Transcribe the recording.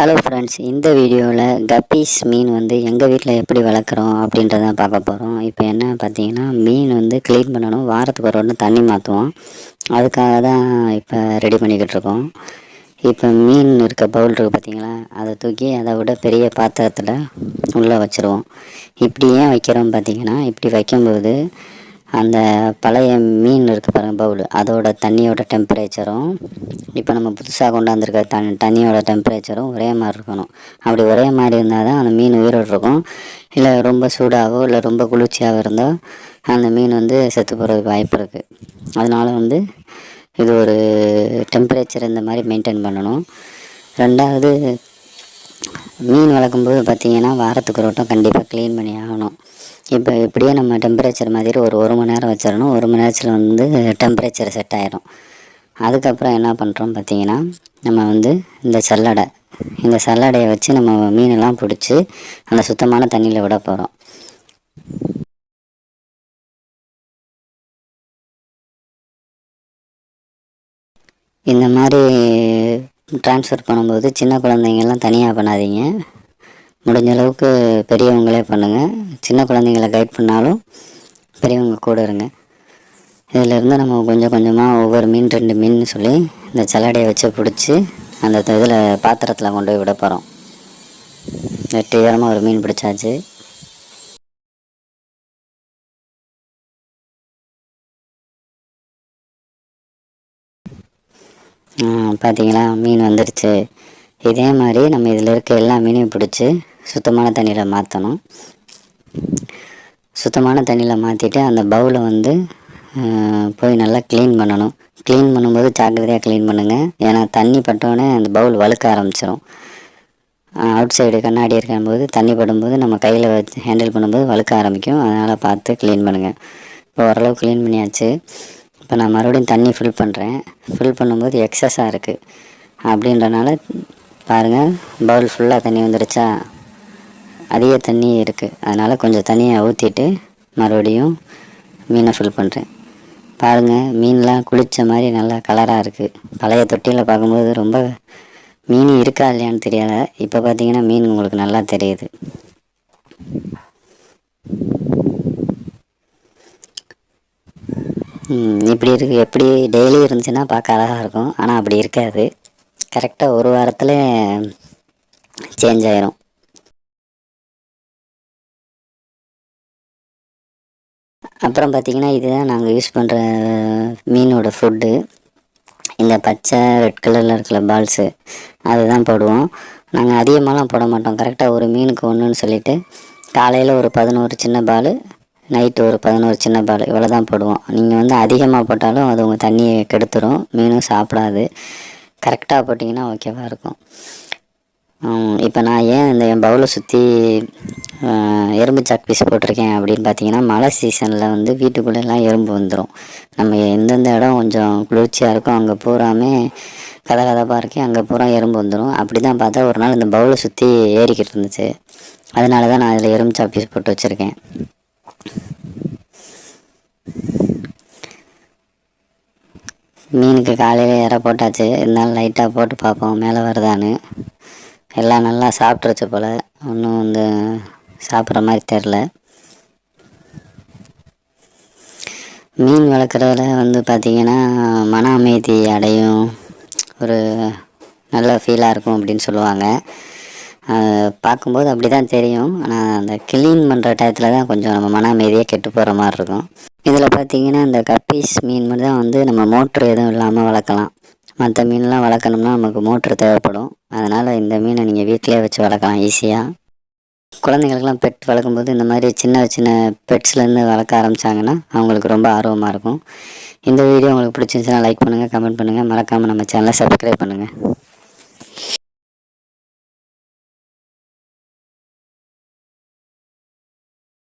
Hello friends இந்த வீடியோவில் guppies மீன் வந்து எங்கள் வீட்டில் எப்படி வளர்க்குறோம் அப்படின்றத பார்க்க போகிறோம் இப்போ என்ன பார்த்தீங்கன்னா மீன் வந்து க்ளீன் பண்ணணும். வாரத்துக்கு ஒரு ஒன்று தண்ணி மாற்றுவோம் அதுக்காக தான் இப்போ ரெடி பண்ணிக்கிட்டு இருக்கோம். இப்போ மீன் இருக்க பவுல் இருக்குது பார்த்தீங்களா அதை தூக்கி அதை விட பெரிய பாத்திரத்தில் உள்ளே வச்சுருவோம். இப்படி ஏன் வைக்கிறோம் பார்த்தீங்கன்னா இப்படி வைக்கும்போது அந்த பழைய மீன் இருக்குது பாருங்க பவுல் அதோட தண்ணியோட டெம்பரேச்சரும் இப்போ நம்ம புதுசாக கொண்டாந்துருக்க தண்ணி தண்ணியோட டெம்பரேச்சரும் ஒரே மாதிரி இருக்கணும். அப்படி ஒரே மாதிரி இருந்தால் தான் அந்த மீன் உயிரோடு இருக்கும். இல்லை ரொம்ப சூடாகவோ இல்லை ரொம்ப குளிர்ச்சியாகவோ இருந்தால் அந்த மீன் வந்து செத்து போகிறதுக்கு வாய்ப்பு இருக்குது அதனால் வந்து இது ஒரு டெம்பரேச்சர் இந்த மாதிரி மெயின்டைன் பண்ணணும். ரெண்டாவது மீன் வளர்க்கும்போது பார்த்திங்கன்னா வாரத்துக்கு ஒரு வட்டம் கண்டிப்பாக க்ளீன் பண்ணி ஆகணும். இப்போ இப்படியே நம்ம டெம்பரேச்சர் மாதிரி ஒரு ஒரு மணி நேரம் வச்சிடணும். ஒரு மணி நேரத்தில் வந்து டெம்பரேச்சர் செட் ஆயிடும் அதுக்கப்புறம் என்ன பண்ணுறோம் பார்த்திங்கன்னா நம்ம வந்து இந்த சல்லடை இந்த சல்லடையை வச்சு நம்ம மீனெல்லாம் பிடிச்சி அந்த சுத்தமான தண்ணியில் விட போகிறோம் இந்த மாதிரி ட்ரான்ஸ்ஃபர் பண்ணும்போது சின்ன குழந்தைங்கள்லாம் தனியாக பண்ணாதீங்க. முடிஞ்ச அளவுக்கு பெரியவங்களே பண்ணுங்கள் சின்ன குழந்தைங்கள கைட் பண்ணாலும் பெரியவங்க கூட இருங்க. இதிலேருந்து நம்ம கொஞ்சம் கொஞ்சமாக ஒவ்வொரு மீன் ரெண்டு மீன் சொல்லி இந்த சலடையை வச்சு பிடிச்சி அந்த இதில் பாத்திரத்தில் கொண்டு போய் விட போகிறோம் வெற்றிகரமாக ஒரு மீன் பிடிச்சாச்சு. பார்த்தீங்களா மீன் வந்துடுச்சு இதே மாதிரி நம்ம இதில் இருக்க எல்லா மீனையும் பிடிச்சி சுத்தமான தண்ணியில் மாற்றணும் சுத்தமான தண்ணியில் மாற்றிட்டு அந்த பவுலை வந்து போய் நல்லா க்ளீன் பண்ணணும். க்ளீன் பண்ணும்போது ஜாக்கிரதையாக க்ளீன் பண்ணுங்கள் ஏன்னா தண்ணி பட்டோடனே அந்த பவுல் வழுக்க ஆரம்பிச்சிடும் அவுட் சைடு கண்ணாடி இருக்கும்போது தண்ணி படும்போது நம்ம கையில் வச்சு ஹேண்டில் பண்ணும்போது வழுக்க ஆரம்பிக்கும். அதனால் பார்த்து க்ளீன் பண்ணுங்கள் இப்போ ஓரளவு க்ளீன் பண்ணியாச்சு. இப்போ நான் மறுபடியும் தண்ணி ஃபில் பண்ணுறேன் ஃபில் பண்ணும்போது எக்ஸஸாக இருக்குது அப்படின்றனால பாருங்கள் பவுல் ஃபுல்லாக தண்ணி வந்துடுச்சா? அதிக தண்ணி இருக்குது அதனால் கொஞ்சம் தண்ணியை ஊற்றிட்டு மறுபடியும் மீனை ஃபில் பண்ணுறேன் பாருங்கள் மீன்லாம் குளித்த மாதிரி நல்லா கலராக இருக்குது பழைய தொட்டியில் பார்க்கும்போது ரொம்ப மீன் இருக்கா இல்லையான்னு தெரியாத இப்போ பார்த்தீங்கன்னா மீன் உங்களுக்கு நல்லா தெரியுது. இப்படி இருக்குது எப்படி டெய்லி இருந்துச்சுன்னா பார்க்க அழகாக இருக்கும். ஆனால் அப்படி இருக்காது. கரெக்டாக ஒரு வாரத்தில் சேஞ்ச் ஆயிரும். அப்புறம் பார்த்திங்கன்னா இதுதான் நாங்கள் யூஸ் பண்ணுற மீனோட ஃபுட்டு இந்த பச்சை ரெட் கலரில் இருக்கிற பால்ஸு அதுதான் போடுவோம். நாங்கள் அதிகமாகலாம் போட மாட்டோம். கரெக்டாக ஒரு மீனுக்கு ஒன்றுன்னு சொல்லிவிட்டு காலையில் ஒரு பதினோரு சின்ன பால் நைட்டு ஒரு பதினோரு சின்ன பால் இவ்வளோ தான் போடுவோம். நீங்கள் வந்து அதிகமாக போட்டாலும் அது உங்கள் தண்ணியை கெடுத்துரும். மீனும் சாப்பிடாது. கரெக்டாக போட்டிங்கன்னா ஓகேவாக இருக்கும். இப்போ நான் ஏன் இந்த என் பவுலை சுற்றி எறும்பு சாக் பீஸ் போட்டிருக்கேன் அப்படின்னு பார்த்தீங்கன்னா மழை சீசனில் வந்து வீட்டுக்குள்ளெல்லாம் எறும்பு வந்துடும் நம்ம எந்தெந்த இடம் கொஞ்சம் குளிர்ச்சியாக இருக்கும் அங்கே பூராமே கதை கதப்பாக இருக்கேன் அங்கே பூரா எறும்பு வந்துடும் அப்படி தான் பார்த்தா ஒரு நாள் இந்த பவுலை சுற்றி ஏறிக்கிட்டு இருந்துச்சு. அதனால தான் நான் அதில் எறும்பு சாக் பீஸ் போட்டு வச்சுருக்கேன். மீனுக்கு காலையில் இற போட்டாச்சு. இருந்தாலும் லைட்டாக போட்டு பார்ப்போம். மேலே வருதான்னு. எல்லாம் நல்லா சாப்பிட்ருச்சு போல். ஒன்றும் வந்து சாப்பிட்ற மாதிரி தெரில. மீன் வளர்க்குறதுல வந்து பார்த்திங்கன்னா மன அமைதி அடையும். ஒரு நல்ல ஃபீலாக இருக்கும் அப்படின்னு சொல்லுவாங்க. பார்க்கும்போது அப்படி தான் தெரியும். ஆனால் அந்த கிளீன் பண்ணுற டயத்தில் தான் கொஞ்சம் நம்ம மன அமைதியாக கெட்டு போகிற மாதிரி இருக்கும். இதில் பார்த்தீங்கன்னா இந்த கப்பீஸ் மீன் மட்டும் தான் வந்து நம்ம மோட்ரு எதுவும் இல்லாமல் வளர்க்கலாம். மற்ற மீன்லாம் வளர்க்கணும்னா நமக்கு மோட்ரு தேவைப்படும். அதனால் இந்த மீனை நீங்கள் வீட்டிலே வச்சு வளர்க்கலாம் ஈஸியாக குழந்தைங்களுக்கெல்லாம் பெட் வளர்க்கும்போது இந்த மாதிரி சின்ன சின்ன பெட்ஸ்லேருந்து வளர்க்க ஆரம்பித்தாங்கன்னா அவங்களுக்கு ரொம்ப ஆர்வமாக இருக்கும். இந்த வீடியோ உங்களுக்கு பிடிச்சிருந்துச்சுன்னா லைக் பண்ணுங்கள் கமெண்ட் பண்ணுங்கள் மறக்காமல் நம்ம சேனலை சப்ஸ்கிரைப் பண்ணுங்கள்